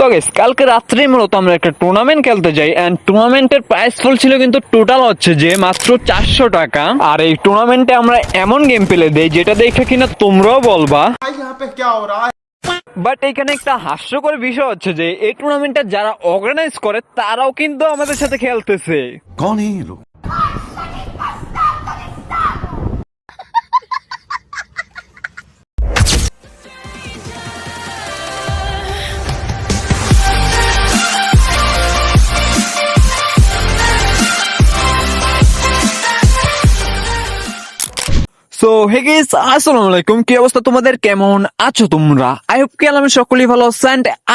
তো কালকে রাত্রে মূলত আমরা একটা টুর্নামেন্ট খেলতে যাই অ্যান্ড টুর্নামেন্টের প্রাইস ফুল ছিল কিন্তু টোটাল হচ্ছে যে মাত্র চারশো টাকা। আর এই টুর্নামেন্টে আমরা এমন গেম পেলে দেই যেটা দেখে কিনা তোমরাও বলবা। বাট এখানে একটা হাস্যকর বিষয় হচ্ছে যে এই টুর্নামেন্টটা যারা অর্গানাইজ করে তারাও কিন্তু আমাদের সাথে খেলতেছে। কোন হিরো হে আলাইকুম। কি অবস্থা তোমাদের? কেমন আছো তোমরা? আই হোপ কি আমি সকলেই ভালো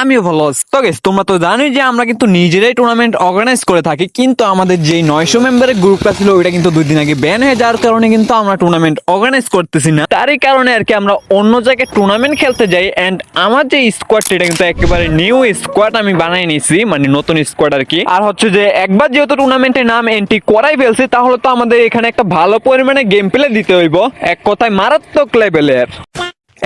আমিও ভালো আছি। তো গেস তোমরা তো জানোই যে আমরা কিন্তু নিজেরাই টুর্নামেন্ট অর্গানাইজ করে থাকি, কিন্তু আমাদের নয়শো মেম্বারের গ্রুপটা ছিল, ওইটা কিন্তু দুই দিন আগে ব্যান হয়ে যাওয়ার কারণে কিন্তু আমরা টুর্নামেন্ট অর্গানাইজ করতেছি না। তারই কারণে আর কি আমরা অন্য জায়গায় টুর্নামেন্ট খেলতে যাই এন্ড আমার যে স্কোয়াডটা এটা কিন্তু একেবারে নিউ স্কোয়াড আমি বানাই নিছি মানে নতুন স্কোয়াড আর কি। আর হচ্ছে যে একবার যেহেতু টুর্নামেন্টের নাম এন্ট্রি করাই ফেলছি, তাহলে তো আমাদের এখানে একটা ভালো পরিমাণে গেম প্লে দিতে হইব। এক কথায় মারাত্মক লেভেলের।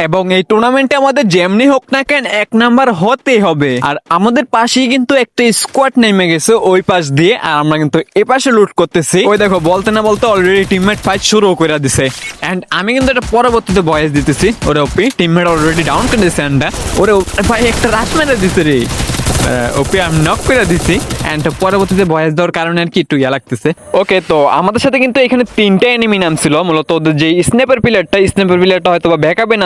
এবং এই টুর্নামেন্টে আমাদের যেমনি হোক না কেন এক নাম্বার হতেই হবে। আর আমাদের পাশেই কিন্তু একটা স্কোয়াড নেমে গেছে ওই পাশ দিয়ে, আর আমরা কিন্তু এ পাশে লুট করতেছি। ওই দেখো, বলতে না বলতে অলরেডি টিমমেট ফাইট শুরু করে দিছে। এন্ড আমি কিন্তু এটা পরবর্তীতে ভয়েস দিতেছি। ওরে ওপি টিমমেট অলরেডি ডাউন করে দিছে এন্ড ওরে ভাই, একটা রাশ মেরে দিছে রে। আমি নক করে দিছি। পরবর্তীতে দেওয়ার কারণে আর কি একটু ইয়া লাগতেছে। ওকে তো আমাদের সাথে কিন্তু এখানে তিনটা এনিমি নাম ছিল মূলত ওদের যে স্নেপার হয়তো বা ব্যাকআপে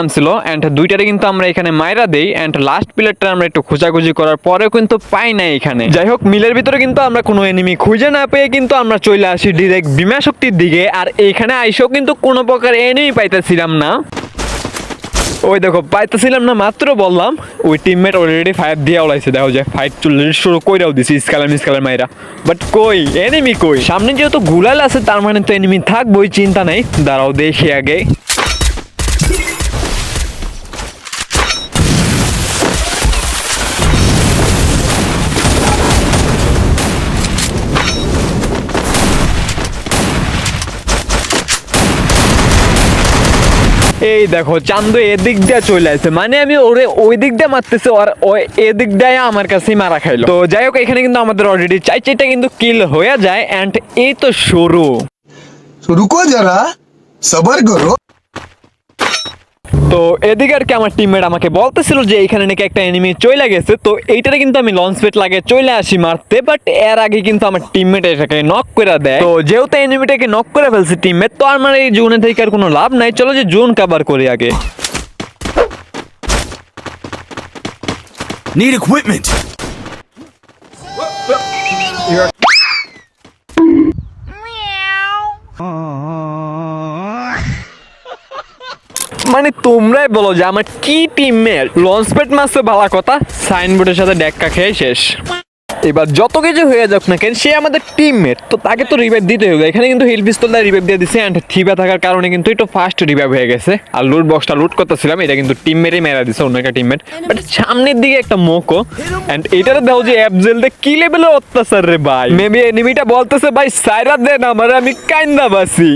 দুইটারে কিন্তু আমরা এখানে মাইরা দেই। এন্ড লাস্ট প্লেয়ারটা আমরা একটু খোঁজাখুঁজি করার পরেও কিন্তু পাই না এখানে। যাই হোক, মিলের ভিতরে কিন্তু আমরা কোনো এনিমি খুঁজে না পেয়ে কিন্তু আমরা চলে আসি ডিরেক্ট বিমা শক্তির দিকে। আর এখানে আইসেও কিন্তু কোনো প্রকার এনিমি পাইতেছিলাম না। ওই দেখো, পাইতেছিলাম না, মাত্র বললাম, ওই টিমমেট অলরেডি ফাইভ দিয়ে ওলাইছে দেখো যে ফাইট চল্লিশ শুরু কইরাও দিছি, স্কালার মিসকালার মাইরা। বাট কই এনিমি কই? সামনে যেহেতু গুলাল আছে, তার মানে তো এনিমি থাকবোই, চিন্তা নাই। দাঁড়াও দেখি আগে। এই দেখো, চান্দ এদিক দিয়ে চলে আসছে। মানে আমি ওরে ওই দিক দিয়ে মারতেছে, আর ওই এদিক দিয়ে আমার কাছেই মারা খাইলো। তো যাই হোক, এখানে কিন্তু আমাদের অলরেডি চাই চাইটা কিন্তু কিল হয়ে যায় অ্যান্ড এই তো শুরু। রুকো যারা, সবার করো। তো এদিকে আর কি আমার টিমমেট আমাকে বলতেছিল যে এখানে নাকি একটা এনিমি চলে গেছে। তো এইটারে কিন্তু আমি লঞ্চ পেট লাগে চলে আসি মারতে বাট এর আগে কিন্তু আমার টিমমেট এটাকে নক করে দেয়। তো যেহেতু এনিমিটাকে নক করে ফেলছে টিমমেট তো আমার এই জোনে থেকে আর কোনো লাভ নাই। চলো যে জোন কাভার করি আগে। Need equipment. মানে তোমরাই বলো যে আমার কি টিমমেট লঞ্চ প্যাড মাসে ভালো কথা? সাইনবোর্ডের সাথে ডেক্কা খেয়ে শেষ। এবার যত কিছু হয়ে যাক না কেন, সে আমাদের টিমমেট তো তাকে তো রিভাইভ দিতে হবে। এখানে কিন্তু হিল পিস্তলটা রিভাইভ দিয়ে দিছে অ্যান্ড থিবা থাকার কারণে কিন্তু একটু ফাস্ট রিভাইভ হয়ে গেছে। আর লুট বক্সটা লুট করতেছিলাম, এটা কিন্তু টিম টিমমেটই মেরা দিছে, অন্য একটা টিমমেট বাট সামনের দিকে একটা মোকো। অ্যান্ড এটাতে দেখো যে অ্যাপজেলতে কি লেভেলের অত্যাচার রে ভাই। মেবি এনিমিটা বলতেছে, ভাই সাইরা দেন আমার, আমি কাইন্দা বাসি।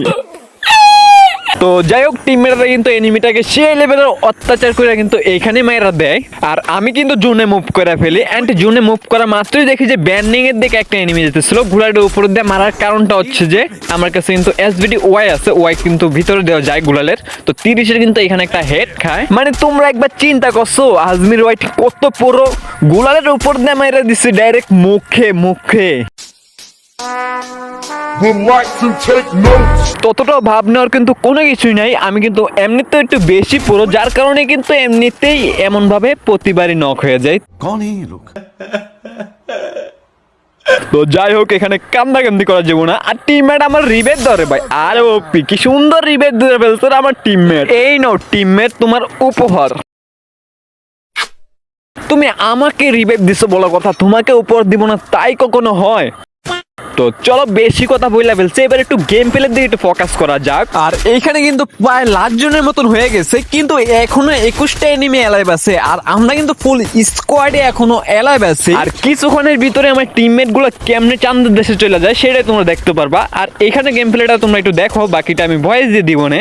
তো যাই হোক টিমমেটরা কিন্তু এনিমিটাকে সেই লেভেলের অত্যাচার করে কিন্তু এইখানে মায়েরা দেয়। আর আমি কিন্তু জোনে মুভ করে ফেলি। অ্যান্ড জোনে মুভ করা মাত্রই দেখি যে ব্যান্ডিং এর দিকে একটা এনিমি যেতেছিল। ঘোড়াটার উপর দিয়ে মারার কারণটা হচ্ছে যে, আমার কাছে কিন্তু এসবিডি ওয়াই আছে। ওয়াই কিন্তু ভিতরে দেওয়া যায় গুলালের। তো তিরিশের কিন্তু এখানে একটা হেড খায়। মানে তোমরা একবার চিন্তা করছ, আজমির ওয়াইট কত পুরো? গুলালের উপর দিয়ে মাইরা দিচ্ছে ডাইরেক্ট মুখে মুখে। ততটা ভাব নেওয়ার কিন্তু কোনো কিছুই নাই। আমি কিন্তু এমনিতে একটু বেশি পুরো যার কারণে কিন্তু এমনিতেই এমন ভাবে প্রতিবারই নক হয়ে যায়। তো যাই হোক এখানে কান্দা কান্দি করা যাব না। আর টিমমেট আমার রিবেট ধরে ভাই। আরে ও পি কি সুন্দর রিবেট ধরে ফেলছে আমার টিমমেট এই নাও টিমমেট তোমার উপহার। তুমি আমাকে রিবেট দিছো বলা কথা তোমাকে উপহার দিব না তাই কখনো হয়? তো চলো বেশি কথা বইলা ফেলছে এবার একটু গেম প্লের দিকে একটু ফোকাস করা যাক। আর এইখানে কিন্তু প্রায় লাখ জনের মতন হয়ে গেছে কিন্তু এখনও একুশটা এনিমি এলাইভ আছে আর আমরা কিন্তু ফুল স্কোয়াডে এখনও এলাইভ আছে। আর কিছুক্ষণের ভিতরে আমার টিমমেটগুলো কেমনে চান্দের দেশে চলে যায় সেটাই তোমরা দেখতে পারবা। আর এখানে গেম প্লেটা তোমরা একটু দেখো বাকিটা আমি ভয়েস দিয়ে দিব না।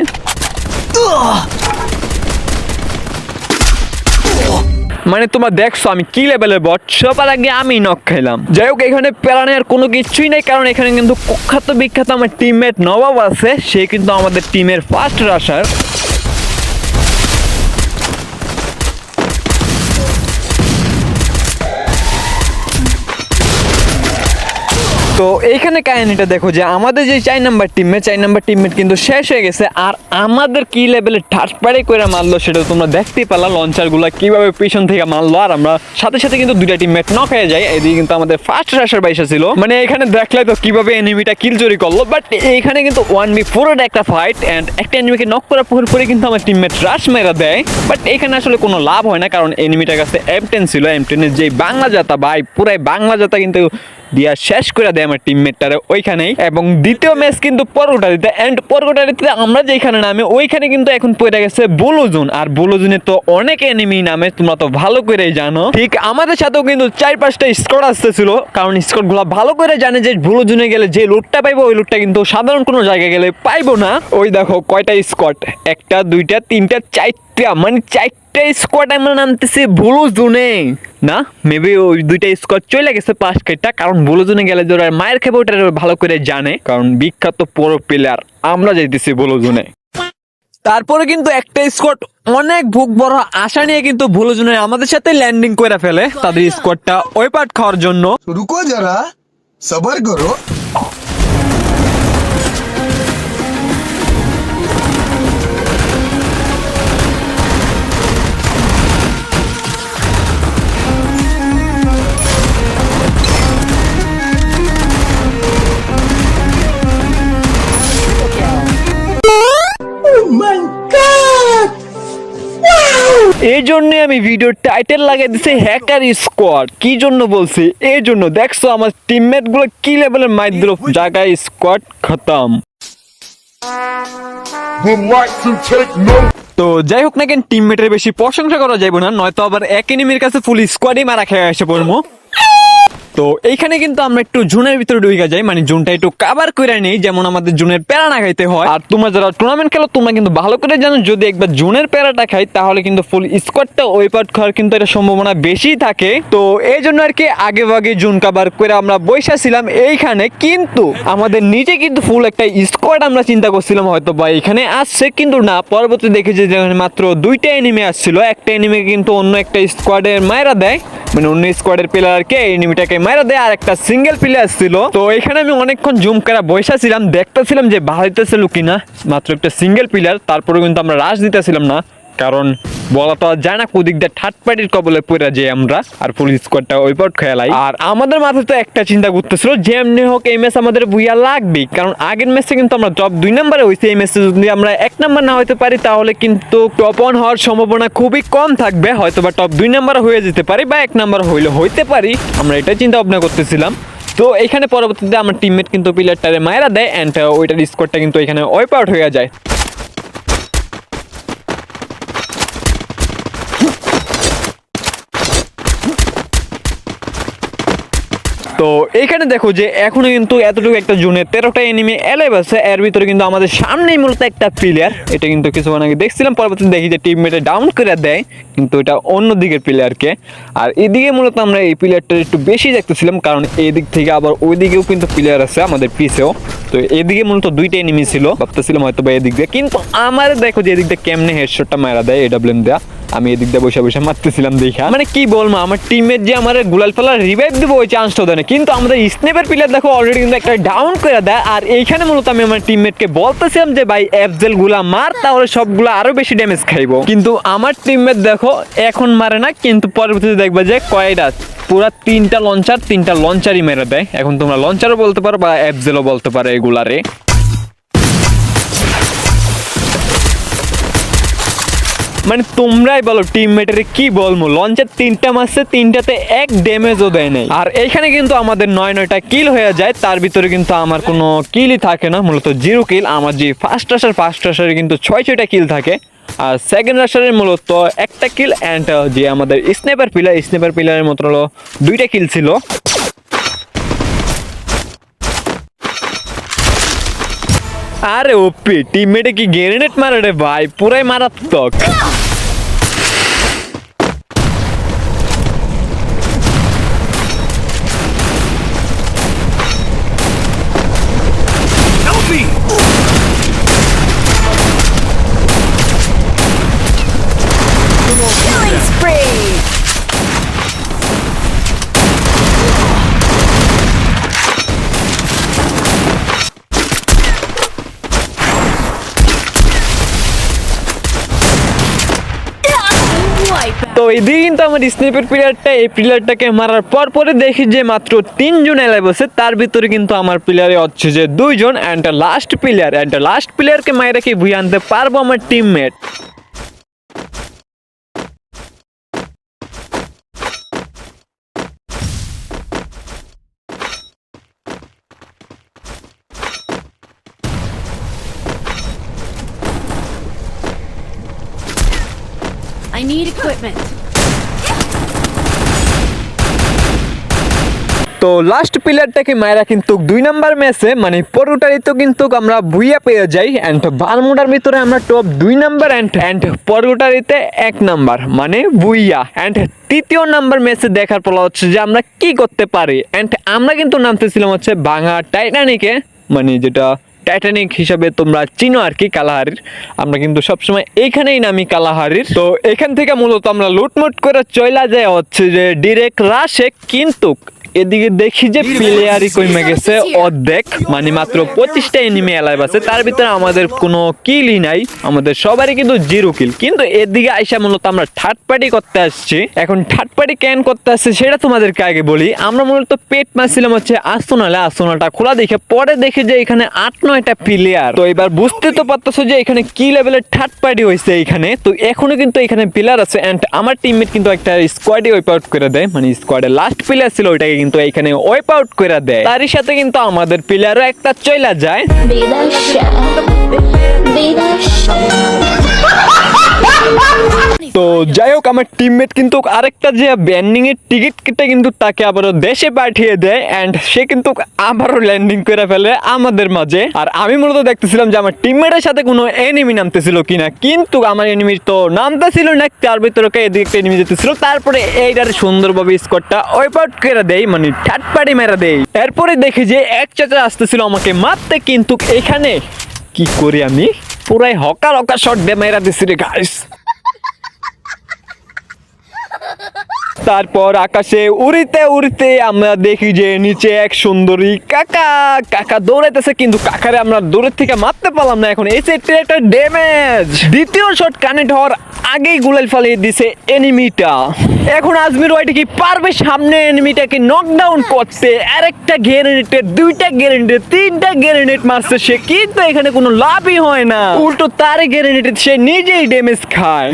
মানে তোমার দেখছ, আমি কি লেভেলের বট সবার আগে আমি নক খাইলাম যাই হোক, এখানে প্যারানের কোনো কিছুই নেই, কারণ এখানে কিন্তু কুখ্যাত বিখ্যাত আমার টিমমেট নবাব আছে, সে কিন্তু আমাদের টিমের ফার্স্ট রাশার তো এইখানে কাহিনীটা দেখো যে আমাদের যে চাই নাম্বার টিমমেট চার নাম্বার টিমমেট কিন্তু শেষ হয়ে গেছে, আর আমাদের কি লেভেলে ঠাটপাড়ি করে মারলো সেটা তোমরা দেখতেই পেলা লঞ্চারগুলা কীভাবে পিছন থেকে মারলো, আর আমরা সাথে সাথে কিন্তু দুইটা টিমমেট নক হয়ে যায়, এদিকে কিন্তু আমাদের ফার্স্ট রাশার বাইসা ছিল। মানে এখানে দেখলে তো কীভাবে এনিমিটা কিল চুরি করল বাট এইখানে কিন্তু ওয়ান বি ফোরের একটা ফাইট অ্যান্ড একটা এনিমিকে নক করার পর পরে কিন্তু আমার টিমমেট রাশ মেরা দেয় বাট এখানে আসলে কোনো লাভ হয় না, কারণ এনিমিটার কাছে এম টেন ছিল এম টেনের যে বাংলা জাতা ভাই, পুরাই বাংলা জাতা কিন্তু দিয়া শেষ করে দেয় আমার টিমমেটটারে ওইখানেই। এবং দ্বিতীয় ম্যাচ কিন্তু পরগোটারিতে এন্ড পরগোটারিতে আমরা যেখানে নামে, ওইখানে কিন্তু এখন পড়ে গেছে বুলুজুন। আর বুলুজুনে তো অনেক এনিমি নামে, তোমরা তো ভালো করেই জানো। ঠিক আমাদের সাথেও কিন্তু চার পাঁচটা স্কোর আসতেছিল, কারণ স্কোরগুলো ভালো করে জানে যে বুলুজুনে গেলে যে লুটটা পাইবো, ওই লুটটা কিন্তু সাধারণ কোনো জায়গায় গেলে পাইবো না। ওই দেখো কয়টা স্কট একটা, দুইটা, তিনটা, চারটা মানে চারটা স্কোয়াড আমরা নামতেছে ভুলো জোনে। না? মেবি ওই দুইটা স্কোয়াড চলে গেছে পাঁচ কেটটা কারণ ভুলো জোনে গেলে ওরা মায়ের খেবে, ওটা ভালো করে জানে। কারণ বিখ্যাত পুরো প্লেয়ার আমরা যাইতেছি ভুলো জোনে। তারপরে কিন্তু একটা স্কোয়াড অনেক ভুক বড় আশা নিয়ে কিন্তু ভুলো জোনে আমাদের সাথে ল্যান্ডিং করে ফেলে তাদের স্কোয়াডটা ওই পাট খাওয়ার জন্য। রুকো যারা সবার করো। এই জন্য আমি ভিডিওর টাইটেল লাগিয়ে দিছি হ্যাকার স্কোয়াড কি জন্য বলছি? এই জন্য দেখছ আমার টিমমেটগুলো কি লেভেলের মাইর দিল জায়গায় স্কোয়াড খতম. তো যাই হোক না কেন টিমমেটের বেশি প্রশংসা করা যাবে না নয়তো আবার এক এনিমির কাছে ফুল স্কোয়াডই মারা খেয়ে এসে পড়ব। তো এইখানে কিন্তু আমরা একটু জুনের ভিতরে ঢুকে যাই মানে জুনটা একটু কাবার করে নেই, যেমন আমাদের জুনের প্যারা না খাইতে হয়। আর তোমরা যারা টুর্নামেন্ট খেলো, তোমরা কিন্তু ভালো করে জানো, যদি একবার জুনের প্যারাটা খাই, তাহলে কিন্তু ফুল স্কোয়াডটা ওই পার্ট খাওয়ার কিন্তু এটা সম্ভাবনা বেশি থাকে। তো এই জন্য আর কি আগে ভাগে জোন কাভার করে আমরা বৈশা ছিলাম এইখানে, কিন্তু আমাদের নিজে কিন্তু ফুল একটা স্কোয়াড আমরা চিন্তা করছিলাম, হয়তো বা এখানে আসছে, কিন্তু না, পরবর্তী দেখেছি যে মাত্র দুইটা এনিমে আসছিল। একটা এনিমে কিন্তু অন্য একটা স্কোয়াডের মায়েরা দেয় মানে অন্য স্কোয়াডের প্লেয়ারকে এনিমিটাকে মারা দেয় আর একটা সিঙ্গেল প্লেয়ার ছিল। তো এখানে আমি অনেকক্ষণ জুম করা বসা ছিলাম দেখতেছিলাম যে বাড়িতেছিল কিনা। মাত্র একটা সিঙ্গেল প্লেয়ার তারপরে কিন্তু আমরা রাশ দিতেছিলাম না, কারণ বলা তো যায় না কোদিক দিয়ে থার্ড পার্টির কবলে পড়ে যাই আমরা আর পুলিশ স্কোয়াডটা ওই পট খেলাই আর আমাদের মাথায় তো একটা চিন্তা করতেছিল যে এমনি হোক এই ম্যাচ আমাদের বুইয়া লাগবে কারণ আগের ম্যাচে কিন্তু আমরা টপ দুই নম্বরে হয়েছি, এই ম্যাচে যদি আমরা এক নাম্বার না হতে পারি, তাহলে কিন্তু টপ ওয়ান হওয়ার সম্ভাবনা খুবই কম থাকবে হয়তো বা টপ দুই নাম্বার হয়ে যেতে পারি বা এক নাম্বার হইলে হইতে পারি, আমরা এটাই চিন্তা ভাবনা করতেছিলাম। তো এখানে পরবর্তীতে আমার টিমমেট কিন্তু প্লেয়ারটারে মায়েরা দেয় অ্যান্ড ওইটার স্কোরটা কিন্তু এখানে ওয়াইপ আউট হয়ে যায়। তো এইখানে দেখো যে এখনও কিন্তু এতটুকু একটা জোনে তেরোটা এনিমি এলাইভ আছে। এর ভিতরে কিন্তু আমাদের সামনেই মূলত একটা প্লেয়ার এটা কিন্তু কিছুক্ষণ আগে দেখছিলাম, পরবর্তীতে দেখি যে টিমমেটে ডাউন করে দেয়, কিন্তু এটা অন্য দিকের প্লেয়ারকে আর এদিকে মূলত আমরা এই প্লেয়ারটা একটু বেশি দেখতেছিলাম, কারণ এদিক থেকে আবার ওই দিকেও কিন্তু প্লেয়ার আছে আমাদের পিছেও। তো এদিকে মূলত দুইটা এনিমি ছিল, ভাবতেছিলাম হয়তো বা এদিক দিয়ে। কিন্তু আমার দেখো যে এদিক দিয়ে কেমনে হেডশটটা মারা দেয় এডাব্লিউএম দেয়া। আমি এদিক দিয়ে বসে বসে মারতেছিলাম দেখা। মানে কি বলব আমার টিমমেট যে আমার গুলাল ফেলার রিভাইভ দিব, ওই দেয় না কিন্তু আমাদের স্নেপের প্লেয়ার দেখো অলরেডি কিন্তু একটা ডাউন করে দেয়। আর এইখানে মূলত আমি আমার টিমমেটকে বলতেছিলাম যে, ভাই এফজেলগুলা মার, তাহলে সবগুলো আরও বেশি ড্যামেজ খাইবো। কিন্তু আমার টিমমেট দেখো, এখন মারে না, কিন্তু পরবর্তীতে দেখবে যে, কয়টা? পুরা তিনটা লঞ্চার তিনটা লঞ্চারই মেরে দেয়। এখন তোমরা লঞ্চারও বলতে পারো বা এফজেলও বলতে পারো এগুলারে। মানে তোমরাই বলো টিম টিমমেটের কি বলব লঞ্চের তিনটা মাসে তিনটাতে এক ড্যামেজও দেয় নাই। আর এইখানে কিন্তু আমাদের নয় নয়টা কিল হয়ে যায়, তার ভিতরে কিন্তু আমার কোনো কিলই থাকে না, মূলত জিরো কিল আমার যে ফার্স্ট রাশার ফার্স্ট রাশারে কিন্তু ছয় ছয়টা কিল থাকে। আর সেকেন্ড রাশারের মূলত একটা কিল অ্যান্ড যে আমাদের স্নেপার পিলার স্নেপার পিলারের মতো হলো দুইটা কিল ছিল। আরে ওপি টিমমেটে কি গ্রেনেড মারে রে ভাই পুরাই মারাত্মক Killing spree! আমার প্লেয়ারটা এই প্লেয়ারটাকে মারার পর পরে দেখি যে মাত্র তিনজন এলাই বসে তার ভিতরে কিন্তু আমার প্লেয়ারে হচ্ছে যে দুইজন and last player and last প্লেয়ারকে মায়েরা আনতে পারব আমার টিমমেট I need equipment. তো লাস্ট প্লেয়ারটাকে মায়েরা কিন্তু দুই নাম্বার ম্যাচে মানে পরোটারিতে কিন্তু আমরা ভুইয়া পেয়ে যাই অ্যান্ড বারমুডার ভিতরে আমরা টপ দুই নাম্বার অ্যান্ড অ্যান্ড পরোটারিতে এক নাম্বার মানে ভুইয়া। অ্যান্ড তৃতীয় নাম্বার ম্যাচে দেখার পর হচ্ছে যে আমরা কি করতে পারি। অ্যান্ড আমরা কিন্তু নামতেছিলাম হচ্ছে বাঙা টাইটানিকে মানে যেটা টাইটানিক হিসাবে তোমরা চিনো আর কি, কালাহারির। আমরা কিন্তু সবসময় এইখানেই নামি কালাহারির। তো এখান থেকে মূলত আমরা লুটমুট করে চইলা যায় হচ্ছে যে ডিরেক্ট রাশে কিন্তু এদিকে দেখি যে প্লেয়ারই কমে গেছে অর্ধেক মানে মাত্র পঁচিশটা এনিমি এলাইভ আছে। তার ভিতরে আমাদের কোনো কিলই নাই আমাদের সবারই কিন্তু জিরো কিল কিন্তু এদিকে আইসা মূলত আমরা থার্ড পার্টি করতে আসছি। এখন থার্ড পার্টি ক্যান করতে আসছে সেটা তোমাদেরকে আগে বলি। আমরা মূলত পেট মারছিলাম হচ্ছে আসনালে আসনালটা খোলা দেখে পরে দেখি যে এখানে আট নয়টা প্লেয়ার তো এবার বুঝতে তো পারতেছো যে এখানে কি লেভেলের থার্ড পার্টি হয়েছে এখানে। তো এখনও কিন্তু এখানে প্লেয়ার আছে এন্ড আমার টিমমেট কিন্তু একটা স্কোয়াডে ওয়াইপ আউট করে দেয়। মানে স্কোয়াডে লাস্ট প্লেয়ার ছিল ওইটাকে কিন্তু এইখানে ওয়েপ আউট করে দেয়। তারই সাথে কিন্তু আমাদের প্লেয়ারও একটা চইলা যায়। তো যাই হোক, আমার টিমমেট কিন্তু আরেকটা যে ব্যান্ডিং এর টিকিট কেটে কিন্তু তাকে আবারও দেশে পাঠিয়ে দেয় এন্ড সে কিন্তু আবারও ল্যান্ডিং করে ফেলে আমাদের মাঝে। আর আমি মূলত দেখতেছিলাম যে আমার টিমমেটের সাথে কোনো এনিমি নামতেছিল কিনা, কিন্তু আমার এনিমি তো নামতেছিল না, তার ভিতরে এদিকে একটা এনিমি যেতেছিল, তারপরে এইটার সুন্দরভাবে স্কোরটা ওয়াইপ আউট করে দেয় মানে ঠাট পাড়ি মেরা দেয়। এরপরে দেখি যে এক চাচা আসতেছিল আমাকে মারতে, কিন্তু এখানে কি করি আমি? পুরাই হকার হকার শট বেমাইরা দিছি রে গাইস তারপর আকাশে উড়িতে উড়িতে আমরা দেখি যে নিচে এক সুন্দরী কাকা কাকা দৌড়াইতেছে কিন্তু কাকারে আমরা দূরের থেকে মারতে পারলাম না এখন সেটটা একটা ড্যামেজ দ্বিতীয় শট কানেক্ট হওয়ার আগেই গুলাল ফালিয়ে দিছে এনিমিটা এখন আজমির ওয়াইটি কি পারবে সামনে এনিমিটাকে নকডাউন করতে আরেকটা গ্রেনেডে দুইটা গ্রেনেডে তিনটা গ্রেনেড মারছে সে কিন্তু এখানে কোনো লাভই হয় না উল্টো তার গ্রেনেডে সে নিজেই ড্যামেজ খায়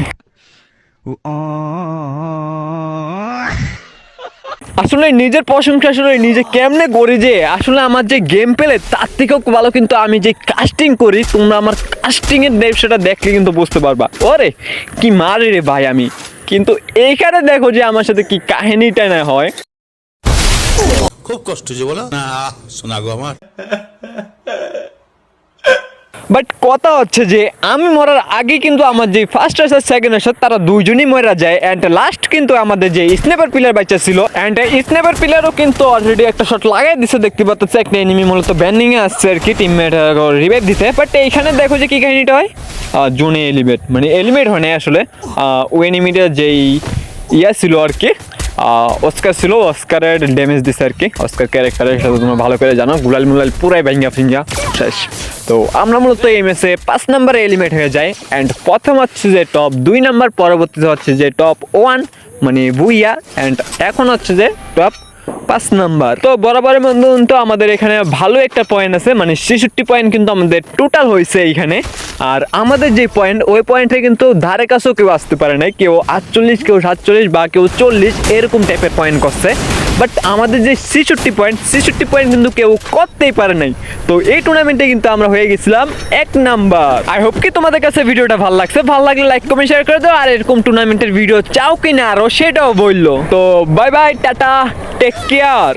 আসলে নিজের প্রশংসা আসলে নিজে কেমনে করি যে, আসলে আমার যে গেম পেলে তার থেকেও ভালো কিন্তু আমি যে কাস্টিং করি, তোমরা আমার কাস্টিংয়ের এর সেটা দেখলে কিন্তু বুঝতে পারবা। ওরে, কি মারে রে ভাই আমি। কিন্তু এইখানে দেখো যে আমার সাথে কি কাহিনীটা না হয়। খুব কষ্ট যে বলো। না শোনা গো আমার। বাট কথা হচ্ছে যে, আমি মরার আগে কিন্তু আমার যে ফার্স্ট আসা সেকেন্ড আসা তারা দুইজনই মরা যায়। অ্যান্ড লাস্ট কিন্তু আমাদের যে স্নেপার প্লেয়ার বাচ্চা ছিল। অ্যান্ড স্নেপার প্লেয়ারও কিন্তু অলরেডি একটা শট লাগাই দিছে, দেখতে পাচ্ছে একটা এনিমি মূলত ব্যান্ডিং এ আসছে আর কি টিমমেট রিভাইভ দিতে। বাট এইখানে দেখো যে কি কাহিনীটা হয়। জোনে এলিমেট মানে এলিমেট হয় না আসলে। ও এনিমিটার যেই ইয়া ছিল আর কি অস্কার ছিল অস্কারের ড্যামেজ দিছে আর কি। অস্কার ক্যারেক্টারের সাথে তোমরা ভালো করে জানো, গুলাল মুলাল পুরাই ভেঙ্গা ফিঙ্গা, শেষ। তো আমরা মূলত এই ম্যাচে পাঁচ নাম্বারে এলিমেট হয়ে যায় অ্যান্ড প্রথম হচ্ছে যে টপ দুই নাম্বার পরবর্তীতে হচ্ছে যে টপ ওয়ান মানে ভুইয়া অ্যান্ড এখন হচ্ছে যে টপ পাঁচ নাম্বার। তো বরাবরের মতন তো আমাদের এখানে ভালো একটা পয়েন্ট আছে মানে ছেষট্টি পয়েন্ট কিন্তু আমাদের টোটাল হয়েছে এইখানে। আর আমাদের যে পয়েন্ট ওই পয়েন্টে কিন্তু ধারে কাছেও কেউ আসতে পারে নাই, কেউ আটচল্লিশ, কেউ সাতচল্লিশ বা কেউ চল্লিশ, এরকম টাইপের পয়েন্ট করছে। বাট আমাদের যে ছেষট্টি পয়েন্ট ছেষট্টি পয়েন্ট কিন্তু কেউ করতেই পারে নাই। তো এই টুর্নামেন্টে কিন্তু আমরা হয়ে গেছিলাম এক নাম্বার। আই হোপ কি তোমাদের কাছে ভিডিওটা ভালো লাগছে। ভালো লাগলে লাইক কমেন্ট শেয়ার করে দাও। আর এরকম টুর্নামেন্টের ভিডিও চাও কি না আরও সেটাও বলল। তো bye bye tata take care